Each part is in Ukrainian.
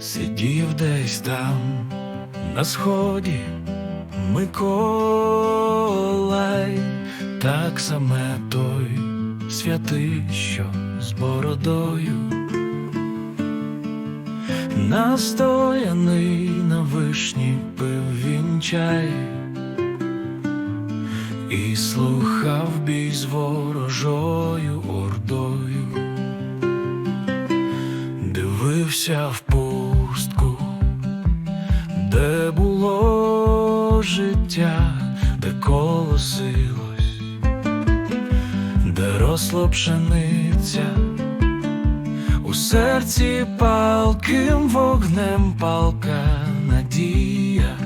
Сидів десь там на сході Миколай, так саме той святий, що з бородою, настояний на вишні пив він чай. І слухав бій з ворожою ордою, дивився в було життя, де колосилось, де росла пшениця, у серці палким вогнем палка надія,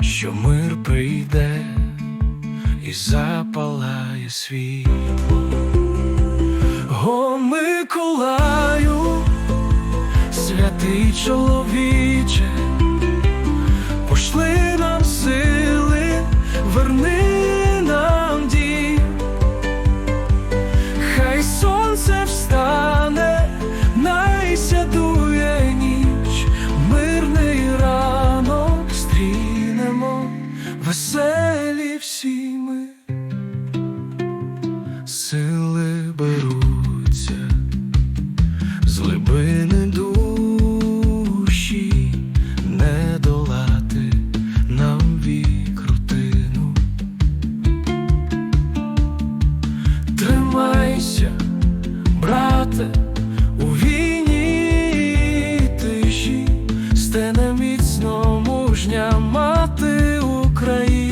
що мир прийде і запалає світло. О, Миколаю, святий чоловіче, сили беруться з глибини душі, не долати нам вікрутину. Тримайся, брате, у війні тиші, стене міцно мужня мати Україна.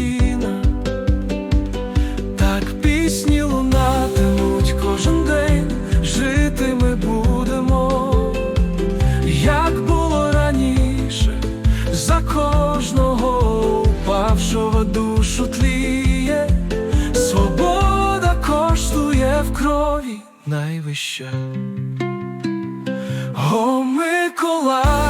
крові найвища. О, Микола.